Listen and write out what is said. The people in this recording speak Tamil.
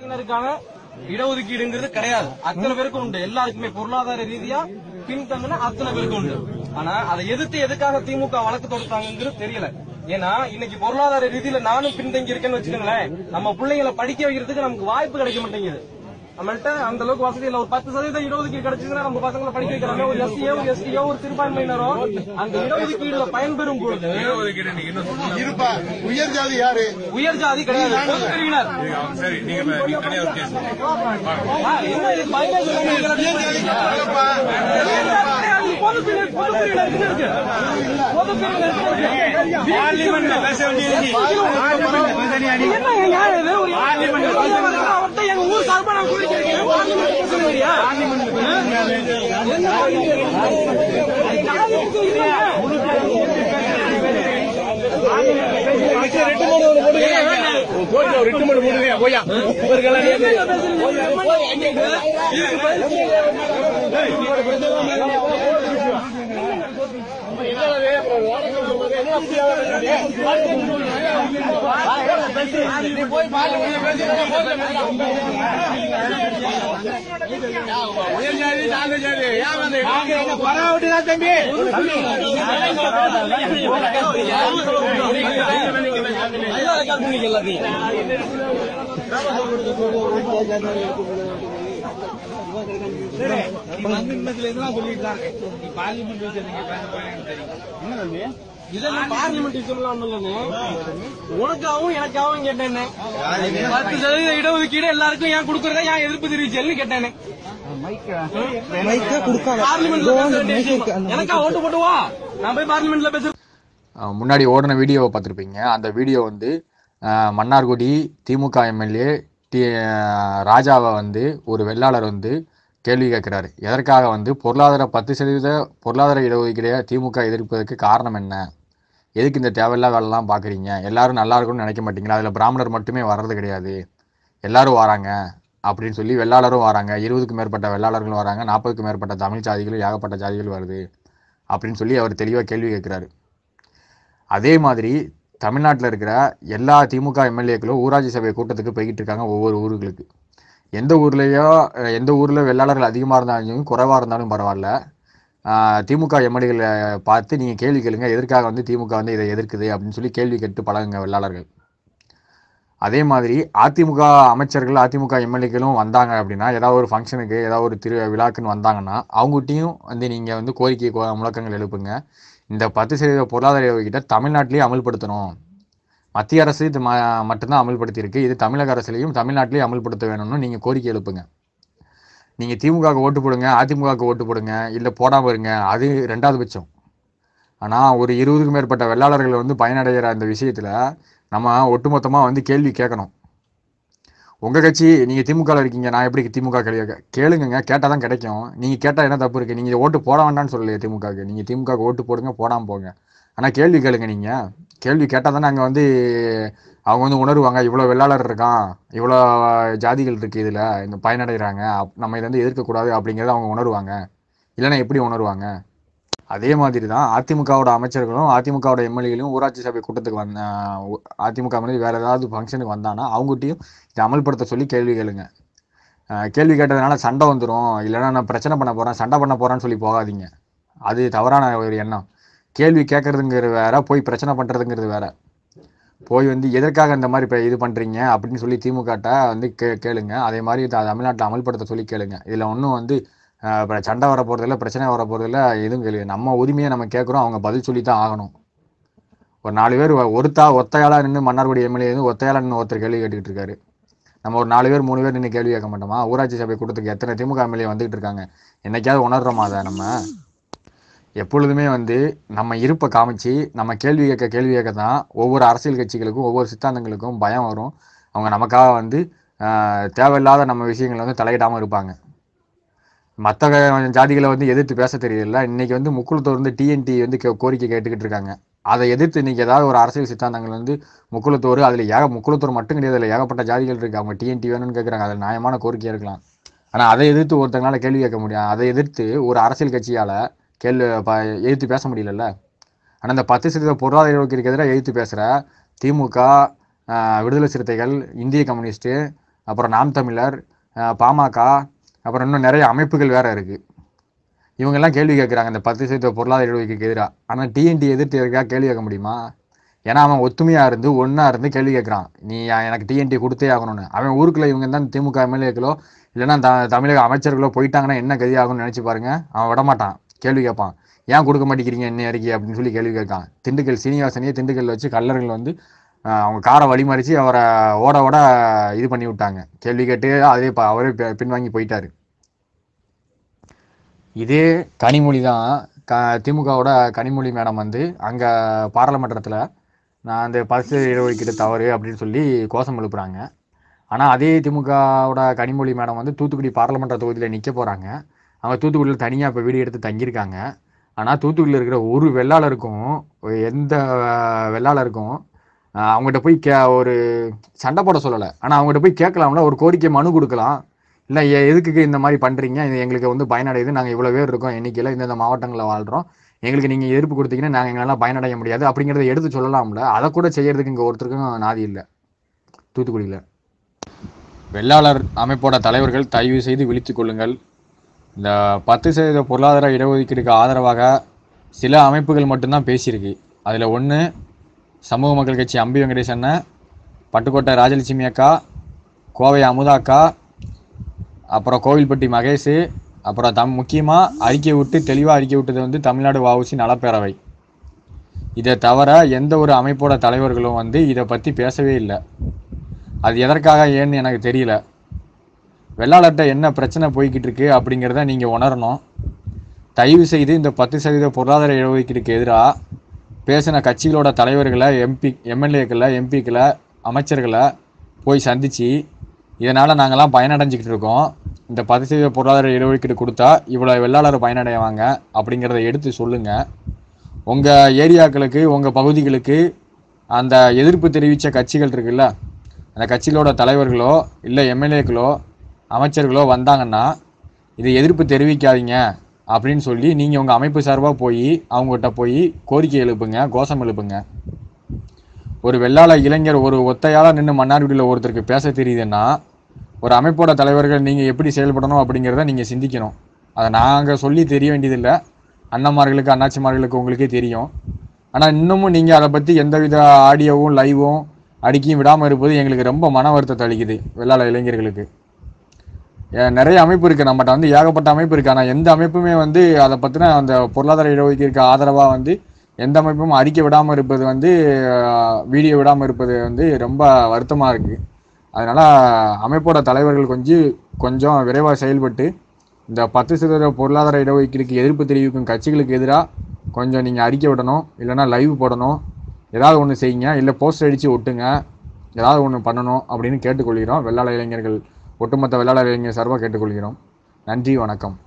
பிரிவினருக்கான இடஒதுக்கீடுங்கிறது கிடையாது. அத்தனை பேருக்கு உண்டு. எல்லாருக்குமே பொருளாதார ரீதியா பின்தங்கின அத்தனை பேருக்கு உண்டு. ஆனா அதை எதிர்த்து எதுக்காக திமுக வழக்கு தொடுத்தாங்கிறது தெரியல. ஏன்னா இன்னைக்கு பொருளாதார ரீதியில நானும் பின்தங்கி இருக்கேன்னு வச்சுக்கோங்களேன். நம்ம பிள்ளைங்களை படிக்க வைக்கிறதுக்கு நமக்கு வாய்ப்பு கிடைக்க மாட்டேங்குது. நம்மள்ட்ட அந்த அளவுக்கு வசதி இல்ல. ஒரு பத்து சதவீதம் இடஒதுக்கீடு கிடைச்சதுன்னா நம்ம பசங்களை படிக்க வைக்கிறாங்க. ஒரு எஸ்சியோ ஒரு எஸ்டியோ ஒரு சிறுபான்மையினரோ அந்த இடஒதுக்கீடுல பயன்பெறும் பொழுது உயர் ஜாதி யாரு? உயர் ஜாதி கிடையாது. பிரிவினர் என்ன ஒரு எங்க ஊர் சார்பா நான் கோரிக்கை வைக்கிறேன். பார்லிமெண்ட்ல பேச வேண்டியா? என்ன ஜாதிக்கு இல்லைங்க. என்னங்க பேசுறீங்க? பரவாயில்லை தம்பி எல்லாத்தையும். உனக்காகவும் எனக்காகவும் கேட்டேன்னு பத்து சதவீத இடஒதுக்கீடு எல்லாருக்கும் ஏன் கொடுக்கறதா ஏன் எதிர்ப்பு தெரிவிச்சல்னு கேட்டேன்னு எனக்கா ஓட்டு போட்டுவா நான் போய் பார்லிமெண்ட்ல பேசுறேன் முன்னாடி ஓடின வீடியோவை பார்த்துருப்பீங்க. அந்த வீடியோ வந்து மன்னார்குடி திமுக எம்எல்ஏ டி ராஜாவை வந்து ஒரு வெள்ளாளர் வந்து கேள்வி கேட்குறாரு. எதற்காக வந்து பொருளாதார பத்து சதவீத பொருளாதார இடஒதுக்கீடையை திமுக எதிர்ப்பதற்கு காரணம் என்ன? எதுக்கு இந்த தேவையில்லா வேலைலாம் பார்க்குறீங்க? எல்லாரும் நல்லா இருக்கும்னு நினைக்க மாட்டீங்களா? அதில் பிராமணர் மட்டுமே வர்றது கிடையாது. எல்லாரும் வராங்க அப்படின்னு சொல்லி வெள்ளாளரும் வராங்க. இருபதுக்கும் மேற்பட்ட வெள்ளாளர்களும் வராங்க. நாற்பதுக்கும் மேற்பட்ட தமிழ் ஜாதிகளும் ஏகப்பட்ட ஜாதிகளும் வருது அப்படின்னு சொல்லி அவர் தெளிவாக கேள்வி கேட்குறாரு. அதே மாதிரி தமிழ்நாட்டில் இருக்கிற எல்லா திமுக எம்எல்ஏக்களும் ஊராட்சி சபை கூட்டத்துக்கு போய்கிட்டு இருக்காங்க ஒவ்வொரு ஊர்களுக்கு. எந்த ஊர்லேயோ எந்த ஊரில் வெள்ளாளர்கள் அதிகமாக இருந்தாலும் குறைவாக இருந்தாலும் பரவாயில்ல. திமுக எம்எல்ஏகளை பார்த்து நீங்கள் கேள்வி கேளுங்க. எதற்காக வந்து திமுக வந்து இதை எதிர்க்குது அப்படின்னு சொல்லி கேள்வி கேட்டு பழகுங்க வெள்ளாளர்கள். அதே மாதிரி அதிமுக அமைச்சர்கள் அதிமுக எம்எல்ஏக்களும் வந்தாங்க அப்படின்னா ஏதாவது ஒரு ஃபங்க்ஷனுக்கு ஏதாவது ஒரு திரு விழாக்குன்னு வந்தாங்கன்னா அவங்ககிட்டயும் வந்து நீங்கள் வந்து கோரிக்கை கோ- முழக்கங்கள் எழுப்புங்க. இந்த பத்து சதவீத பொருளாதார கிட்ட தமிழ்நாட்டிலேயே அமல்படுத்தணும். மத்திய அரசு இது ம மட்டும்தான் அமல்படுத்தியிருக்கு. இது தமிழக அரசுலையும் தமிழ்நாட்டிலையும் அமல்படுத்த வேணும்னு நீங்கள் கோரிக்கை எழுப்புங்க. நீங்கள் திமுகவுக்கு ஓட்டு போடுங்க அதிமுகவுக்கு ஓட்டு போடுங்க இல்லை போடாமல் இருங்க அது ரெண்டாவது பட்சம். ஆனால் ஒரு இருபதுக்கும் மேற்பட்ட வெள்ளாளர்கள் வந்து பயனடைகிற அந்த விஷயத்தில் நம்ம ஒட்டுமொத்தமாக வந்து கேள்வி கேட்கணும். உங்கள் கட்சி நீங்கள் திமுகவில் இருக்கீங்க. நான் எப்படி திமுக கேள்வி கேளுங்க கேட்டால் தான் கிடைக்கும். நீங்கள் கேட்டால் என்ன தப்பு இருக்குது நீங்கள் ஓட்டு போட வேண்டாம்னு சொல்லலையே திமுகவுக்கு. நீங்கள் திமுகவுக்கு ஓட்டு போடுங்க போடாமல் போங்க. ஆனால் கேள்வி கேளுங்க நீங்கள் கேள்வி கேட்டால் தான் நாங்கள் வந்து அவங்க வந்து உணருவாங்க. இவ்வளோ வெள்ளாளர் இருக்கான். இவ்வளோ ஜாதிகள் இருக்குது இதில். இந்த பயனடைகிறாங்க அப்- நம்ம இதை வந்து எதிர்க்கக்கூடாது அப்படிங்கிறத அவங்க உணருவாங்க. இல்லைன்னா எப்படி உணருவாங்க? அதே மாதிரி தான் அதிமுகவோட அமைச்சர்களும் அதிமுகவோட எம்எல்ஏகளும் ஊராட்சி சபை கூட்டத்துக்கு வந்த அதிமுக எம்எல்ஏ வேறு ஏதாவது ஃபங்க்ஷனுக்கு வந்தான்னா அவங்ககிட்டயும் இதை அமல்படுத்த சொல்லி கேள்வி கேளுங்க. கேள்வி கேட்டதுனால சண்டை வந்துடும் இல்லைன்னா நான் பிரச்சனை பண்ண போகிறேன் சண்டை பண்ண போகிறேன்னு சொல்லி போகாதீங்க. அது தவறான ஒரு எண்ணம். கேள்வி கேட்கறதுங்கிறது வேற போய் பிரச்சனை பண்ணுறதுங்கிறது வேற. போய் வந்து எதற்காக இந்த மாதிரி இப்போ இது பண்ணுறீங்க அப்படின்னு சொல்லி திமுகட்ட வந்து கே கேளுங்க. அதே மாதிரி த- தமிழ்நாட்டில் அமல்படுத்த சொல்லி கேளுங்க. இதில் ஒன்றும் வந்து இப்போ சண்டை வர போகிறதில்ல பிரச்சனை வர போகிறதில்ல எதுவும் கேள்வி நம்ம உரிமையை நம்ம கேட்குறோம் அவங்க பதில் சொல்லி தான் ஆகணும். ஒரு நாலு பேர் ஒருத்தா ஒத்தையாளாக நின்று மன்னார்குடி எம்எல்ஏ வந்து ஒத்தையாளாக நின்று ஒருத்தர் கேள்வி கேட்டுக்கிட்டு இருக்காரு. நம்ம ஒரு நாலு பேர் மூணு பேர் நின்று கேள்வி கேட்க மாட்டோமா? ஊராட்சி சபை கூட்டத்துக்கு எத்தனை திமுக எம்எல்ஏ வந்துகிட்டு இருக்காங்க? என்னைக்காவது உணர்றோமா அதை நம்ம? எப்பொழுதுமே வந்து நம்ம இருப்பை காமிச்சு நம்ம கேள்வி கேட்க கேள்வி கேட்க தான் ஒவ்வொரு அரசியல் கட்சிகளுக்கும் ஒவ்வொரு சித்தாந்தங்களுக்கும் பயம் வரும். அவங்க நமக்காக வந்து தேவையில்லாத நம்ம விஷயங்களை வந்து தலையிடாமல் இருப்பாங்க. மற்ற ஜாதிகளை வந்து எதிர்த்து பேச தெரியல. இன்னைக்கு வந்து முக்குளத்தூர் வந்து டிஎன்டி வந்து கே- கோரிக்கை கேட்டுக்கிட்டு இருக்காங்க. அதை எதிர்த்து இன்னைக்கு ஏதாவது ஒரு அரசியல் சித்தாந்தங்கள் வந்து முக்குளத்தோர் அதில் ஏக முக்குளத்தோர் மட்டும் கிடையாது. அதில் ஏகப்பட்ட ஜாதிகள் இருக்கு. அவங்க டிஎன்டி வேணும்னு கேட்குறாங்க அதில் நியாயமான கோரிக்கையாக இருக்கலாம். ஆனால் அதை எதிர்த்து ஒருத்தங்களால கேள்வி கேட்க முடியும். அதை எதிர்த்து ஒரு அரசியல் கட்சியால் கேள்வி ப எதிர்த்து பேச முடியலல்ல? ஆனால் இந்த பத்து சதவீத பொருளாதார இடஒதுக்கீடுக்கு எதிராக எதிர்த்து பேசுகிற திமுக விடுதலை சிறுத்தைகள் இந்திய கம்யூனிஸ்ட்டு அப்புறம் நாம் தமிழர் பாமக அப்புறம் இன்னும் நிறைய அமைப்புகள் வேற இருக்கு. இவங்கெல்லாம் கேள்வி கேட்குறாங்க இந்த பத்து சதவீத பொருளாதார இடஒதுக்கீடுக்கு எதிராக ஆனால் டிஎன்டி எதிர்த்து இருக்கா கேள்வி கேட்க முடியுமா? ஏன்னா அவன் ஒத்துமையாக இருந்து ஒன்றா இருந்து கேள்வி கேட்குறான். நீ எனக்கு டிஎன்டி கொடுத்தே ஆகணும்னு. அவன் ஊருக்குள்ள இவங்க தான் திமுக எம்எல்ஏக்களோ இல்லைன்னா த தமிழக அமைச்சர்களோ போயிட்டாங்கன்னா என்ன கதி ஆகும்னு நினைச்சு பாருங்க. அவன் விடமாட்டான். கேள்வி கேட்பான். ஏன் கொடுக்க மாட்டேங்கிறீங்க என்ன அறிக்கை அப்படின்னு சொல்லி கேள்வி கேட்கான். திண்டுக்கல் சீனிவாசனையே திண்டுக்கல்ல வச்சு கல்லர்கள் வந்து அவங்க காரை வழிமறிச்சு அவரை ஓட ஓட இது பண்ணி விட்டாங்க. கேள்வி கேட்டு அதே அவரே பின்வாங்கி போயிட்டாரு. இதே கனிமொழி தான் க திமுகவோட கனிமொழி மேடம் வந்து அங்கே பாராளுமன்றத்தில் நான் அந்த பரிசு இடஒதுக்கீடு தவறு அப்படின்னு சொல்லி கோஷம் எழுப்புறாங்க. ஆனால் அதே திமுகவோட கனிமொழி மேடம் வந்து தூத்துக்குடி பாராளுமன்ற தொகுதியில் நிற்க போகிறாங்க அவங்க தூத்துக்குடியில் தனியாக இப்போ வீடு எடுத்து தங்கியிருக்காங்க. ஆனால் தூத்துக்குடியில் இருக்கிற ஒரு வெள்ளாளருக்கும் எந்த வெள்ளாளருக்கும் அவங்ககிட்ட போய் கே ஒரு சண்டை போட சொல்லலை. ஆனால் அவங்ககிட்ட போய் கேட்கலாம்ல ஒரு கோரிக்கை மனு கொடுக்கலாம். இல்லை எதுக்கு இந்த மாதிரி பண்ணுறீங்க இது எங்களுக்கு வந்து பயனடையுது. நாங்கள் இவ்வளோ பேர் இருக்கோம் எண்ணிக்கையில் இந்தந்த மாவட்டங்களில் வாழ்கிறோம் எங்களுக்கு நீங்கள் எதிர்ப்பு கொடுத்தீங்கன்னா நாங்கள் எங்களால் பயனடைய முடியாது. அப்படிங்கிறத எடுத்து சொல்லலாம்ல. அதை கூட செய்யறதுக்கு இங்கே ஒருத்தருக்கும் நாதி இல்லை. தூத்துக்குடியில். வெள்ளாளர் அமைப்போட தலைவர்கள் தயவு செய்து விழித்து கொள்ளுங்கள். இந்த பத்து சதவீத பொருளாதார இடஒதுக்கீடுக்கு ஆதரவாக சில அமைப்புகள் மட்டும்தான் பேசியிருக்கு. அதில் ஒன்று சமூக மக்கள் கட்சி அம்பி வெங்கடேஷ் அண்ணன் பட்டுக்கோட்டை ராஜலட்சுமி அக்கா கோவை அமுதா அக்கா அப்புறம் கோவில்பட்டி மகேஷ் அப்புறம் தம் முக்கியமாக அறிக்கை விட்டு தெளிவாக அறிக்கை விட்டது வந்து தமிழ்நாடு வாவுசி நலப்பேரவை. இதை தவிர எந்த ஒரு அமைப்போட தலைவர்களும் வந்து இதை பற்றி பேசவே இல்லை. அது எதற்காக ஏன்னு எனக்கு தெரியல. வெள்ளாளர்கிட்ட என்ன பிரச்சனை போய்கிட்டு இருக்கு அப்படிங்கிறத நீங்கள் உணரணும். தயவு செய்து இந்த பத்து சதவீத பொருளாதார இடஒதுக்கீடுக்கு எதிராக பேசின கட்சிகளோட தலைவர்களை எம்பி எம்எல்ஏக்களை எம்பிக்களை அமைச்சர்களை போய் சந்தித்து இதனால் நாங்கள்லாம் பயனடைஞ்சிக்கிட்டு இருக்கோம். இந்த பத்து பொருளாதார இடஒதுக்கீடு கொடுத்தா இவ்வளோ வெள்ளாளர் பயனடைவாங்க அப்படிங்கிறத எடுத்து சொல்லுங்கள் உங்கள் ஏரியாக்களுக்கு உங்கள் பகுதிகளுக்கு அந்த எதிர்ப்பு தெரிவித்த கட்சிகள் இருக்குல்ல அந்த கட்சிகளோட தலைவர்களோ இல்லை எம்எல்ஏக்களோ அமைச்சர்களோ வந்தாங்கன்னா இது எதிர்ப்பு தெரிவிக்காதீங்க. அப்படின்னு சொல்லி நீங்கள் உங்கள் அமைப்பு சார்பாக போய் அவங்ககிட்ட போய் கோரிக்கை எழுப்புங்க கோஷம் எழுப்புங்க. ஒரு வெள்ளாள இளைஞர் ஒரு ஒத்தையால் நின்று மன்னார்குடியில் ஒருத்தருக்கு பேச தெரியுதுன்னா ஒரு அமைப்போட தலைவர்கள் நீங்கள் எப்படி செயல்படணும் அப்படிங்கிறத நீங்கள் சிந்திக்கணும். அதை நாங்கள் சொல்லி தெரிய வேண்டியதில்லை. அண்ணன்மார்களுக்கு அண்ணாச்சிமார்களுக்கு உங்களுக்கே தெரியும். ஆனால் இன்னமும் நீங்கள் அதை பற்றி எந்தவித ஆடியோவும் லைவும் அடுக்கியும் விடாமல் இருப்பது எங்களுக்கு ரொம்ப மன வருத்தத்தை அளிக்குது வெள்ளாள இளைஞர்களுக்கு. நிறைய அமைப்பு இருக்குது நம்மகிட்ட வந்து ஏகப்பட்ட அமைப்பு இருக்குது ஆனால் எந்த அமைப்புமே வந்து அதை பற்றின அந்த பொருளாதார இடஒதுக்கீடுக்கு ஆதரவாக வந்து எந்த அமைப்பும் அறிக்கை விடாமல் இருப்பது வந்து வீடியோ விடாமல் இருப்பது வந்து ரொம்ப வருத்தமாக இருக்குது அதனால் அமைப்போட தலைவர்கள் கொஞ்சம் கொஞ்சம் விரைவாக செயல்பட்டு இந்த பத்து சதவீத பொருளாதார இடஒதுக்கீடுக்கு எதிர்ப்பு தெரிவிக்கும் கட்சிகளுக்கு எதிராக கொஞ்சம் நீங்கள் அறிக்கை விடணும். இல்லைன்னா லைவ் போடணும். ஏதாவது ஒன்று செய்யுங்க. இல்லை போஸ்டர் அடித்து ஒட்டுங்க. ஏதாவது ஒன்று பண்ணணும் அப்படின்னு கேட்டுக்கொள்கிறோம். வெள்ளாள இளைஞர்கள் ஒட்டுமொத்த விளையாட இளைஞர் சார்பாக கேட்டுக்கொள்கிறோம். நன்றி வணக்கம்.